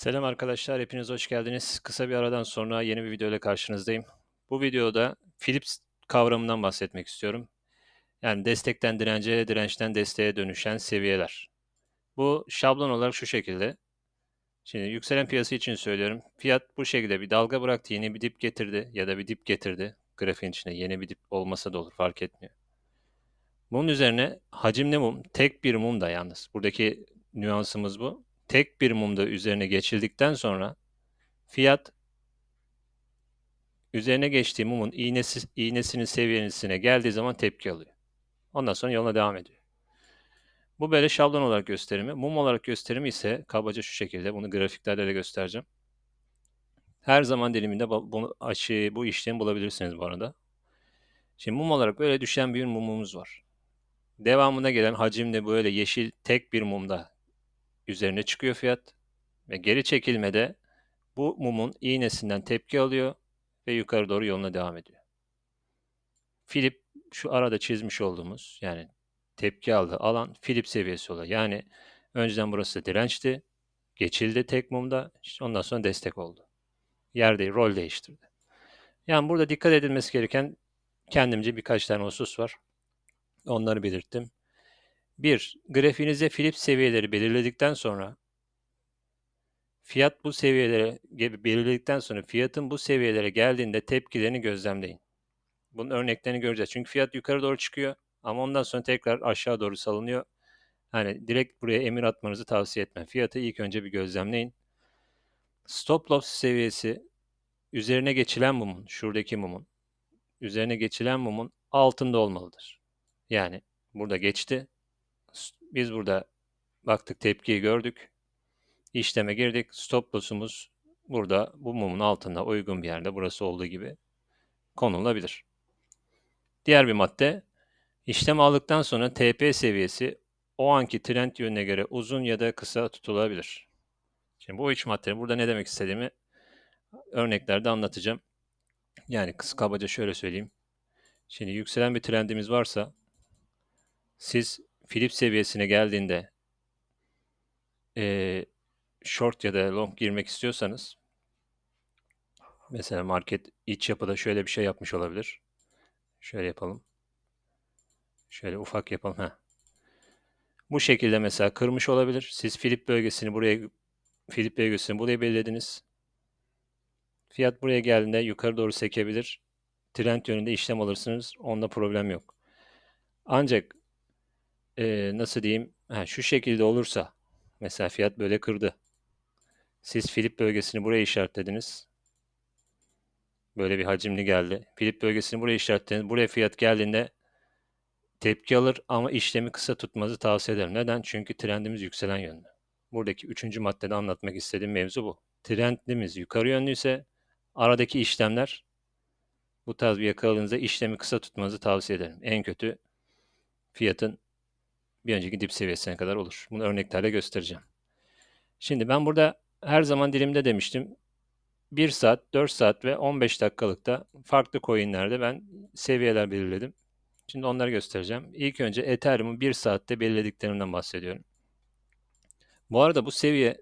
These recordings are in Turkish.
Selam arkadaşlar, hepiniz hoş geldiniz. Kısa bir aradan sonra yeni bir video ile karşınızdayım. Bu videoda Philips kavramından bahsetmek istiyorum. Yani destekten dirence, dirençten desteğe dönüşen seviyeler. Bu şablon olarak şu şekilde. Şimdi yükselen piyasa için söylüyorum. Fiyat bu şekilde bir dalga bıraktı, yeni bir dip getirdi ya da bir dip getirdi. Grafiğin içinde yeni bir dip olmasa da olur, fark etmiyor. Bunun üzerine hacimli mum, tek bir mum da yalnız. Buradaki nüansımız bu tek bir mumda üzerine geçildikten sonra fiyat üzerine geçtiği mumun iğnesi, iğnesinin seviyesine geldiği zaman tepki alıyor. Ondan sonra yoluna devam ediyor. Bu böyle şablon olarak gösterimi. Mum olarak gösterimi ise kabaca şu şekilde. Bunu grafiklerde de göstereceğim. Her zaman diliminde bunu aşı, bu işlemi bulabilirsiniz bu arada. Şimdi mum olarak böyle düşen bir mumumuz var. Devamında gelen hacimde böyle yeşil tek bir mumda üzerine çıkıyor fiyat ve geri çekilmede bu mumun iğnesinden tepki alıyor ve yukarı doğru yoluna devam ediyor. Filip şu arada çizmiş olduğumuz yani tepki aldığı alan Filip seviyesi oluyor. Yani önceden burası dirençti. Geçildi tek mumda. İşte ondan sonra destek oldu. Yerde rol değiştirdi. Yani burada dikkat edilmesi gereken kendimce birkaç tane husus var. Onları belirttim. Bir, grafiğinizde Philips seviyeleri belirledikten sonra fiyat bu seviyelere belirledikten sonra fiyatın bu seviyelere geldiğinde tepkilerini gözlemleyin. Bunun örneklerini göreceğiz. Çünkü fiyat yukarı doğru çıkıyor ama ondan sonra tekrar aşağı doğru salınıyor. Hani direkt buraya emir atmanızı tavsiye etmem. Fiyatı ilk önce bir gözlemleyin. Stop loss seviyesi üzerine geçilen mumun, şuradaki mumun, üzerine geçilen mumun altında olmalıdır. Yani burada geçti, biz burada baktık tepkiyi gördük. İşleme girdik. Stop loss'umuz burada bu mumun altında uygun bir yerde burası olduğu gibi konulabilir. Diğer bir madde işlem aldıktan sonra TP seviyesi o anki trend yönüne göre uzun ya da kısa tutulabilir. Şimdi bu üç madde burada ne demek istediğimi örneklerde anlatacağım. Yani kısa kabaca şöyle söyleyeyim. Şimdi yükselen bir trendimiz varsa siz Philips seviyesine geldiğinde e, short ya da long girmek istiyorsanız mesela market iç yapıda şöyle bir şey yapmış olabilir. Şöyle yapalım. Şöyle ufak yapalım. Heh. Bu şekilde mesela kırmış olabilir. Siz Filip bölgesini buraya Filip bölgesini buraya belirlediniz. Fiyat buraya geldiğinde yukarı doğru sekebilir. Trend yönünde işlem alırsınız. Onda problem yok. Ancak e, nasıl diyeyim ha, şu şekilde olursa mesela fiyat böyle kırdı. Siz Filip bölgesini buraya işaretlediniz. Böyle bir hacimli geldi. Filip bölgesini buraya işaretlediniz. Buraya fiyat geldiğinde tepki alır ama işlemi kısa tutmanızı tavsiye ederim. Neden? Çünkü trendimiz yükselen yönlü. Buradaki üçüncü maddede anlatmak istediğim mevzu bu. Trendimiz yukarı yönlüyse aradaki işlemler bu tarz bir yakaladığınızda işlemi kısa tutmanızı tavsiye ederim. En kötü fiyatın bir önceki dip seviyesine kadar olur. Bunu örneklerle göstereceğim. Şimdi ben burada her zaman dilimde demiştim. 1 saat, 4 saat ve 15 dakikalıkta farklı coinlerde ben seviyeler belirledim. Şimdi onları göstereceğim. İlk önce Ethereum'u 1 saatte belirlediklerimden bahsediyorum. Bu arada bu seviye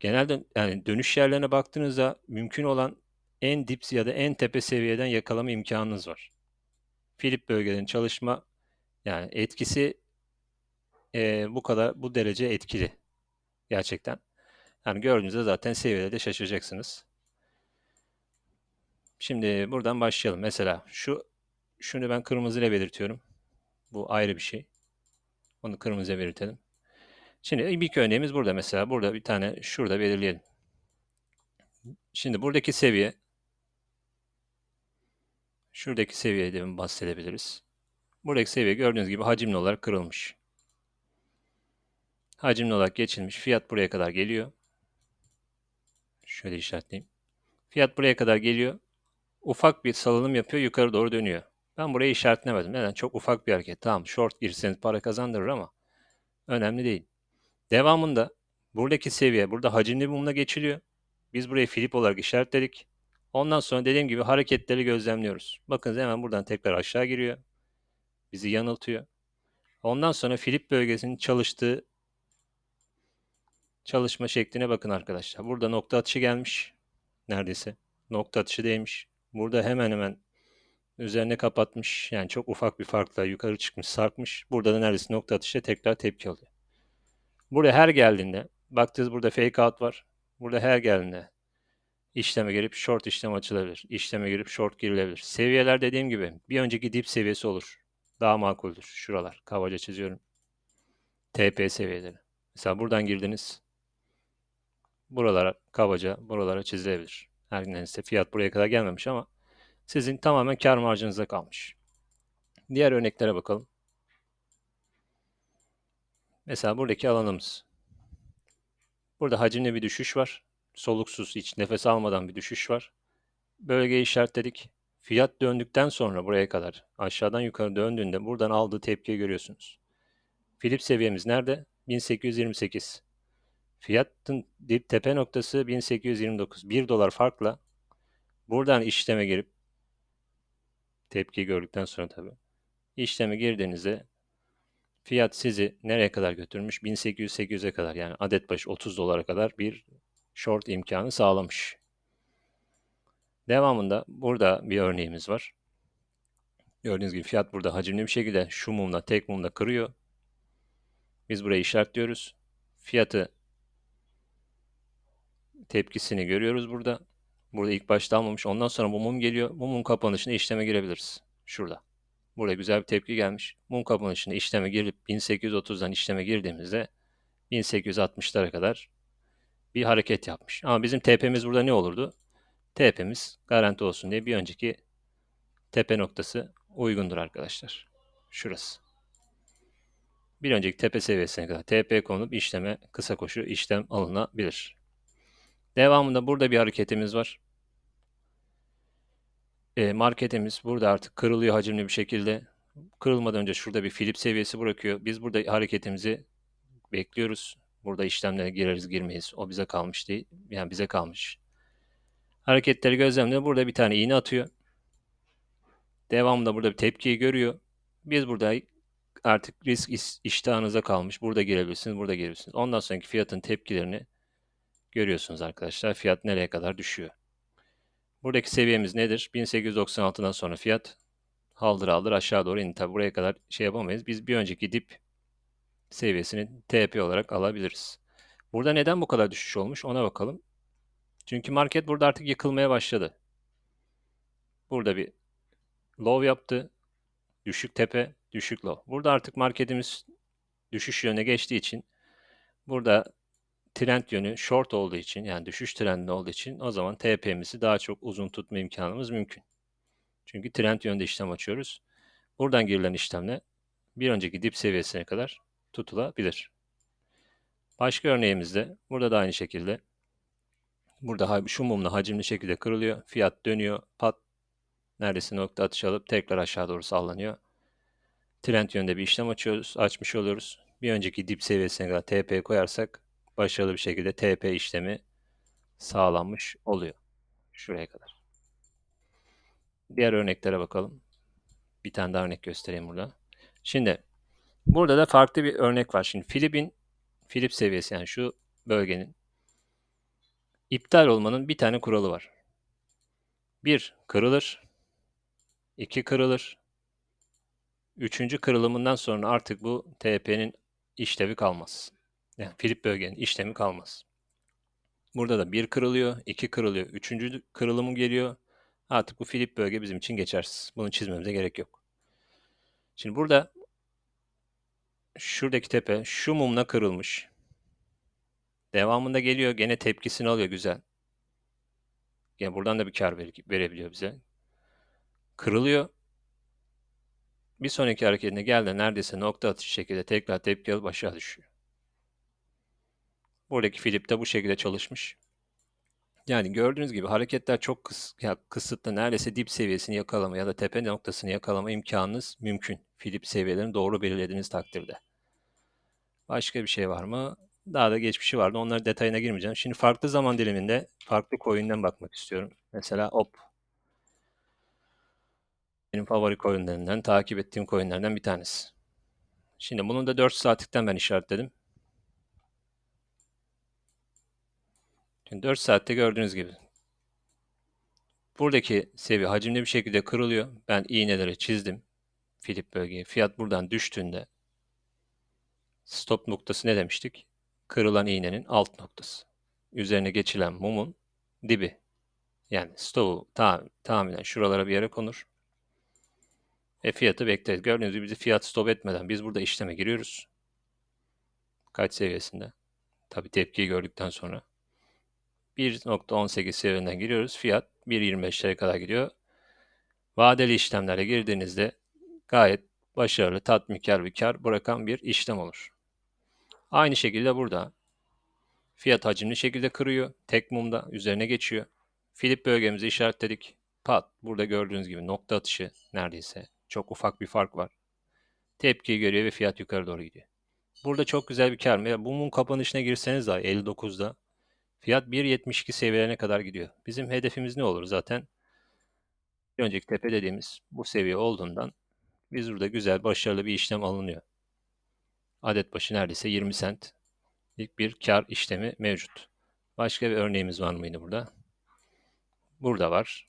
genelde yani dönüş yerlerine baktığınızda mümkün olan en dip ya da en tepe seviyeden yakalama imkanınız var. Filip bölgelerin çalışma yani etkisi e, bu kadar bu derece etkili gerçekten. Yani gördüğünüzde zaten seviyede şaşıracaksınız. Şimdi buradan başlayalım. Mesela şu şunu ben kırmızı ile belirtiyorum. Bu ayrı bir şey. Onu kırmızıya belirtelim. Şimdi ilk örneğimiz burada mesela. Burada bir tane şurada belirleyelim. Şimdi buradaki seviye şuradaki seviyeden bahsedebiliriz. Buradaki seviye gördüğünüz gibi hacimli olarak kırılmış. Hacimli olarak geçilmiş. Fiyat buraya kadar geliyor. Şöyle işaretleyeyim. Fiyat buraya kadar geliyor. Ufak bir salınım yapıyor. Yukarı doğru dönüyor. Ben burayı işaretlemedim. Neden? Çok ufak bir hareket. Tamam short girseniz para kazandırır ama önemli değil. Devamında buradaki seviye, burada hacimli mumla geçiliyor. Biz burayı flip olarak işaretledik. Ondan sonra dediğim gibi hareketleri gözlemliyoruz. Bakın hemen buradan tekrar aşağı giriyor. Bizi yanıltıyor. Ondan sonra flip bölgesinin çalıştığı çalışma şekline bakın arkadaşlar. Burada nokta atışı gelmiş. Neredeyse. Nokta atışı değmiş. Burada hemen hemen üzerine kapatmış. Yani çok ufak bir farkla yukarı çıkmış, sarkmış. Burada da neredeyse nokta atışta tekrar tepki alıyor. Buraya her geldiğinde, baktığınız burada fake out var. Burada her geldiğinde işleme girip short işlem açılabilir. İşleme girip short girilebilir. Seviyeler dediğim gibi bir önceki dip seviyesi olur. Daha makuldür. Şuralar. Kabaca çiziyorum. TP seviyeleri. Mesela buradan girdiniz. Buralara kabaca buralara çizilebilir. Her neyse fiyat buraya kadar gelmemiş ama sizin tamamen kar marjınıza kalmış. Diğer örneklere bakalım. Mesela buradaki alanımız. Burada hacimli bir düşüş var. Soluksuz, hiç nefes almadan bir düşüş var. Bölgeyi işaretledik. Fiyat döndükten sonra buraya kadar aşağıdan yukarı döndüğünde buradan aldığı tepkiyi görüyorsunuz. Filip seviyemiz nerede? 1828. Fiyatın dip tepe noktası 1829. 1 dolar farkla buradan işleme girip tepki gördükten sonra tabii işleme girdiğinizde fiyat sizi nereye kadar götürmüş? 1800-800'e kadar yani adet başı 30 dolara kadar bir short imkanı sağlamış. Devamında burada bir örneğimiz var. Gördüğünüz gibi fiyat burada hacimli bir şekilde şu mumla tek mumla kırıyor. Biz burayı işaretliyoruz. Fiyatı tepkisini görüyoruz burada. Burada ilk başta almamış. Ondan sonra bu mum geliyor. Bu mum kapanışına işleme girebiliriz. Şurada. Burada güzel bir tepki gelmiş. Mum kapanışına işleme girip 1830'dan işleme girdiğimizde 1860'lara kadar bir hareket yapmış. Ama bizim TP'miz burada ne olurdu? TP'miz garanti olsun diye bir önceki tepe noktası uygundur arkadaşlar. Şurası. Bir önceki tepe seviyesine kadar TP konulup işleme kısa koşu işlem alınabilir. Devamında burada bir hareketimiz var. E, marketimiz burada artık kırılıyor hacimli bir şekilde. Kırılmadan önce şurada bir filip seviyesi bırakıyor. Biz burada hareketimizi bekliyoruz. Burada işlemlere gireriz girmeyiz. O bize kalmış değil. Yani bize kalmış. Hareketleri gözlemliyor. Burada bir tane iğne atıyor. Devamında burada bir tepkiyi görüyor. Biz burada artık risk iştahınıza kalmış. Burada girebilirsiniz, burada girebilirsiniz. Ondan sonraki fiyatın tepkilerini görüyorsunuz arkadaşlar. Fiyat nereye kadar düşüyor. Buradaki seviyemiz nedir? 1896'dan sonra fiyat haldır haldır aşağı doğru indi. Tabi buraya kadar şey yapamayız. Biz bir önceki dip seviyesini TP olarak alabiliriz. Burada neden bu kadar düşüş olmuş ona bakalım. Çünkü market burada artık yıkılmaya başladı. Burada bir low yaptı. Düşük tepe, düşük low. Burada artık marketimiz düşüş yönüne geçtiği için burada trend yönü short olduğu için yani düşüş trendinde olduğu için o zaman TP'mizi daha çok uzun tutma imkanımız mümkün. Çünkü trend yönde işlem açıyoruz. Buradan girilen işlemle bir önceki dip seviyesine kadar tutulabilir. Başka örneğimizde burada da aynı şekilde burada şu mumla hacimli şekilde kırılıyor. Fiyat dönüyor. Pat neredeyse nokta atış alıp tekrar aşağı doğru sallanıyor. Trend yönde bir işlem açıyoruz, açmış oluyoruz. Bir önceki dip seviyesine kadar TP koyarsak başarılı bir şekilde TP işlemi sağlanmış oluyor. Şuraya kadar. Diğer örneklere bakalım. Bir tane daha örnek göstereyim burada. Şimdi burada da farklı bir örnek var. Şimdi Filip'in Filip seviyesi yani şu bölgenin iptal olmanın bir tane kuralı var. Bir kırılır. iki kırılır. Üçüncü kırılımından sonra artık bu TP'nin işlevi kalmaz. Yani Filip bölgenin işlemi kalmaz. Burada da bir kırılıyor, iki kırılıyor, üçüncü kırılımı geliyor. Artık bu Filip bölge bizim için geçersiz. Bunu çizmemize gerek yok. Şimdi burada şuradaki tepe şu mumla kırılmış. Devamında geliyor gene tepkisini alıyor güzel. Yani buradan da bir kar verebiliyor bize. Kırılıyor. Bir sonraki hareketine geldi neredeyse nokta atışı şekilde tekrar tepki alıp aşağı düşüyor. Buradaki Philip de bu şekilde çalışmış. Yani gördüğünüz gibi hareketler çok kıs ya kısıtlı. Neredeyse dip seviyesini yakalama ya da tepe noktasını yakalama imkanınız mümkün. Philip seviyelerini doğru belirlediğiniz takdirde. Başka bir şey var mı? Daha da geçmişi vardı. Onların detayına girmeyeceğim. Şimdi farklı zaman diliminde farklı coin'den bakmak istiyorum. Mesela OP. Benim favori coin'lerimden, takip ettiğim coin'lerden bir tanesi. Şimdi bunu da 4 saatlikten ben işaretledim. Şimdi 4 saatte gördüğünüz gibi. Buradaki seviye hacimli bir şekilde kırılıyor. Ben iğneleri çizdim. Filip bölgeye. Fiyat buradan düştüğünde stop noktası ne demiştik? Kırılan iğnenin alt noktası. Üzerine geçilen mumun dibi. Yani stopu ta tahminen şuralara bir yere konur. Ve fiyatı bekleriz. Gördüğünüz gibi bizi fiyat stop etmeden biz burada işleme giriyoruz. Kaç seviyesinde? Tabi tepkiyi gördükten sonra. 1.18 seviyenden giriyoruz. Fiyat 1.25'lere kadar gidiyor. Vadeli işlemlere girdiğinizde gayet başarılı, tatminkar bir kar bırakan bir işlem olur. Aynı şekilde burada fiyat hacimli şekilde kırıyor. Tek mumda üzerine geçiyor. Filip bölgemizi işaretledik. Pat. Burada gördüğünüz gibi nokta atışı neredeyse. Çok ufak bir fark var. Tepkiyi görüyor ve fiyat yukarı doğru gidiyor. Burada çok güzel bir kar. Bu mum kapanışına girseniz dahi 59'da fiyat 1.72 seviyelerine kadar gidiyor. Bizim hedefimiz ne olur zaten? Bir önceki tepe dediğimiz bu seviye olduğundan biz burada güzel başarılı bir işlem alınıyor. Adet başı neredeyse 20 cent bir kar işlemi mevcut. Başka bir örneğimiz var mıydı burada? Burada var.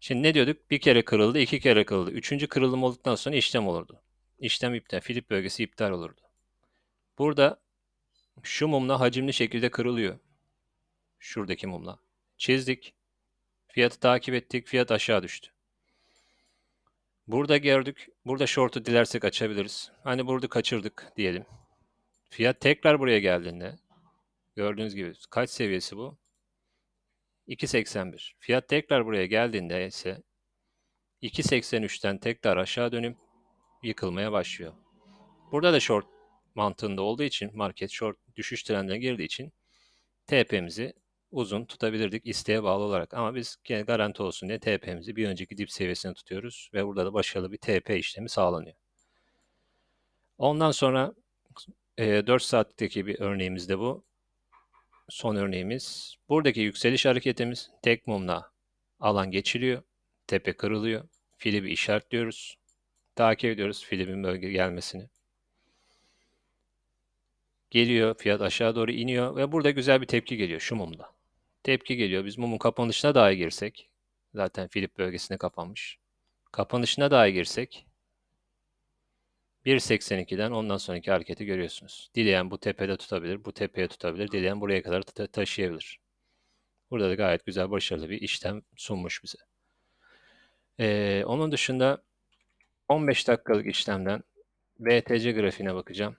Şimdi ne diyorduk? Bir kere kırıldı, iki kere kırıldı. Üçüncü kırılım olduktan sonra işlem olurdu. İşlem iptal, Filip bölgesi iptal olurdu. Burada şu mumla hacimli şekilde kırılıyor. Şuradaki mumla. Çizdik. Fiyatı takip ettik. Fiyat aşağı düştü. Burada gördük. Burada short'u dilersek açabiliriz. Hani burada kaçırdık diyelim. Fiyat tekrar buraya geldiğinde gördüğünüz gibi kaç seviyesi bu? 2.81. Fiyat tekrar buraya geldiğinde ise 2.83'ten tekrar aşağı dönüp yıkılmaya başlıyor. Burada da short mantığında olduğu için market short düşüş trendine girdiği için TP'mizi uzun tutabilirdik isteğe bağlı olarak. Ama biz garanti olsun diye TP'mizi bir önceki dip seviyesine tutuyoruz ve burada da başarılı bir TP işlemi sağlanıyor. Ondan sonra e, 4 saatteki bir örneğimiz de bu. Son örneğimiz. Buradaki yükseliş hareketimiz tek mumla alan geçiliyor. Tepe kırılıyor. Filibi işaretliyoruz. Takip ediyoruz filibin bölge gelmesini. Geliyor, fiyat aşağı doğru iniyor ve burada güzel bir tepki geliyor şu mumda. Tepki geliyor. Biz mumun kapanışına dahi girsek, zaten Filip bölgesine kapanmış. Kapanışına dahi girsek 1.82'den ondan sonraki hareketi görüyorsunuz. Dileyen bu tepede tutabilir, bu tepeye tutabilir, dileyen buraya kadar ta taşıyabilir. Burada da gayet güzel, başarılı bir işlem sunmuş bize. Ee, onun dışında 15 dakikalık işlemden BTC grafiğine bakacağım.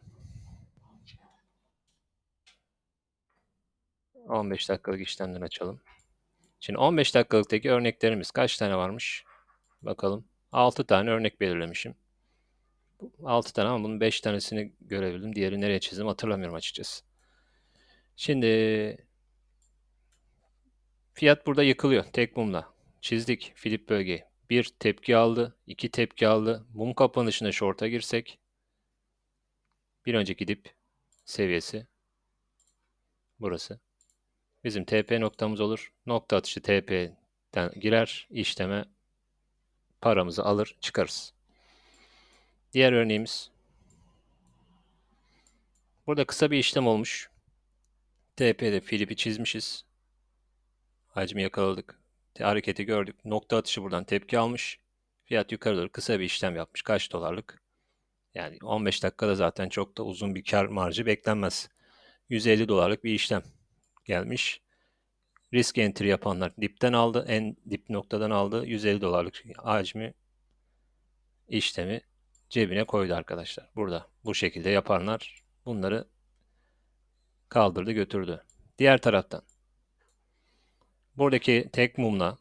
15 dakikalık işlemden açalım. Şimdi 15 dakikalıktaki örneklerimiz kaç tane varmış? Bakalım. 6 tane örnek belirlemişim. 6 tane ama bunun 5 tanesini görebildim. Diğeri nereye çizdim hatırlamıyorum açıkçası. Şimdi fiyat burada yıkılıyor tek mumla. Çizdik Filip bölgeyi. Bir tepki aldı, iki tepki aldı. Mum kapanışına short'a girsek bir önceki dip seviyesi burası. Bizim TP noktamız olur. Nokta atışı TP'den girer, işleme paramızı alır, çıkarız. Diğer örneğimiz. Burada kısa bir işlem olmuş. TP'de Filip'i çizmişiz. Hacmi yakaladık. Hareketi gördük. Nokta atışı buradan tepki almış. Fiyat yukarı doğru kısa bir işlem yapmış. Kaç dolarlık? Yani 15 dakikada zaten çok da uzun bir kar marjı beklenmez. 150 dolarlık bir işlem gelmiş. Risk entry yapanlar dipten aldı. En dip noktadan aldı. 150 dolarlık hacmi işlemi cebine koydu arkadaşlar. Burada bu şekilde yapanlar bunları kaldırdı götürdü. Diğer taraftan buradaki tek mumla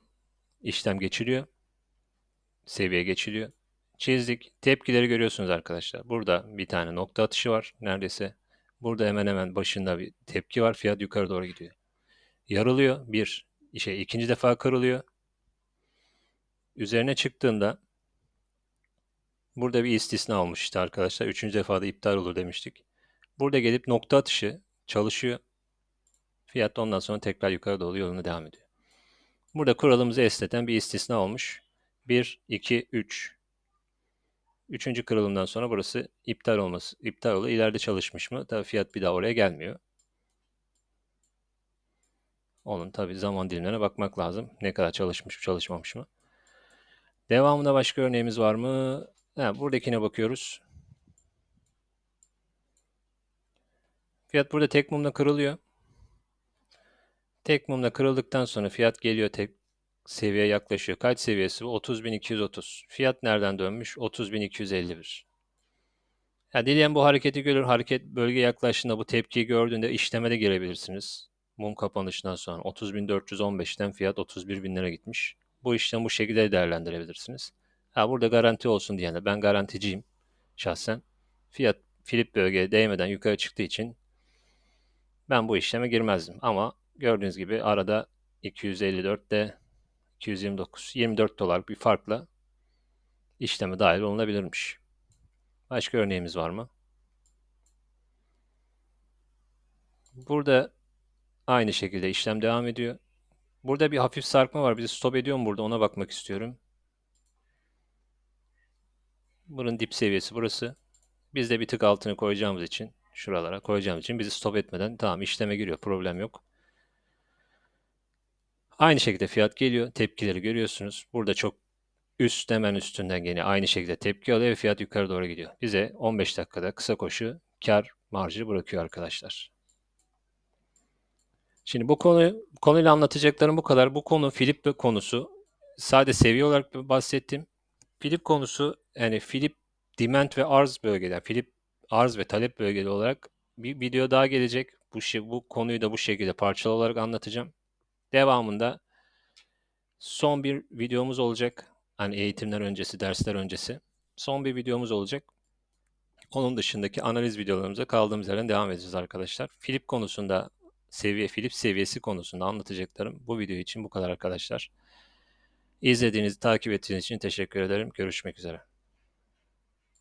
işlem geçiliyor. Seviye geçiliyor. Çizdik. Tepkileri görüyorsunuz arkadaşlar. Burada bir tane nokta atışı var neredeyse. Burada hemen hemen başında bir tepki var. Fiyat yukarı doğru gidiyor. Yarılıyor. Bir. Şey, ikinci defa kırılıyor. Üzerine çıktığında burada bir istisna olmuş işte arkadaşlar. Üçüncü defada iptal olur demiştik. Burada gelip nokta atışı çalışıyor. Fiyat ondan sonra tekrar yukarı doğru yoluna devam ediyor. Burada kuralımızı esneten bir istisna olmuş. 1, 2, 3. Üçüncü kırılımdan sonra burası iptal olması, iptal oluyor. İleride çalışmış mı? Tabii fiyat bir daha oraya gelmiyor. Onun tabii zaman dilimlerine bakmak lazım. Ne kadar çalışmış, çalışmamış mı? Devamında başka örneğimiz var mı? Ha, buradakine bakıyoruz. Fiyat burada tek mumla kırılıyor. Tek mumla kırıldıktan sonra fiyat geliyor tek seviyeye yaklaşıyor. Kaç seviyesi bu? 30.230. Fiyat nereden dönmüş? 30.251. Ya dileyen bu hareketi görür. Hareket bölge yaklaştığında bu tepkiyi gördüğünde işleme girebilirsiniz. Mum kapanışından sonra 30.415'ten fiyat 31.000'lere gitmiş. Bu işlemi bu şekilde değerlendirebilirsiniz. Ha burada garanti olsun diyenler ben garanticiyim şahsen. Fiyat Filip bölgeye değmeden yukarı çıktığı için ben bu işleme girmezdim. Ama gördüğünüz gibi arada 254 de 229, 24 dolar bir farkla işleme dahil olunabilirmiş. Başka örneğimiz var mı? Burada aynı şekilde işlem devam ediyor. Burada bir hafif sarkma var. Bizi stop ediyor mu burada? Ona bakmak istiyorum. Bunun dip seviyesi burası. Biz de bir tık altını koyacağımız için, şuralara koyacağımız için bizi stop etmeden tamam işleme giriyor. Problem yok. Aynı şekilde fiyat geliyor. Tepkileri görüyorsunuz. Burada çok üst hemen üstünden gene aynı şekilde tepki alıyor ve fiyat yukarı doğru gidiyor. Bize 15 dakikada kısa koşu kar marjı bırakıyor arkadaşlar. Şimdi bu konu konuyla anlatacaklarım bu kadar. Bu konu Filip konusu. Sade seviye olarak bahsettim. Filip konusu yani Filip demand ve arz bölgeler. Filip arz ve talep bölgeleri olarak bir video daha gelecek. Bu şey, bu konuyu da bu şekilde parçalı olarak anlatacağım. Devamında son bir videomuz olacak. Hani eğitimler öncesi, dersler öncesi. Son bir videomuz olacak. Onun dışındaki analiz videolarımıza kaldığımız yerden devam edeceğiz arkadaşlar. Filip konusunda seviye, Filip seviyesi konusunda anlatacaklarım bu video için bu kadar arkadaşlar. İzlediğiniz, takip ettiğiniz için teşekkür ederim. Görüşmek üzere.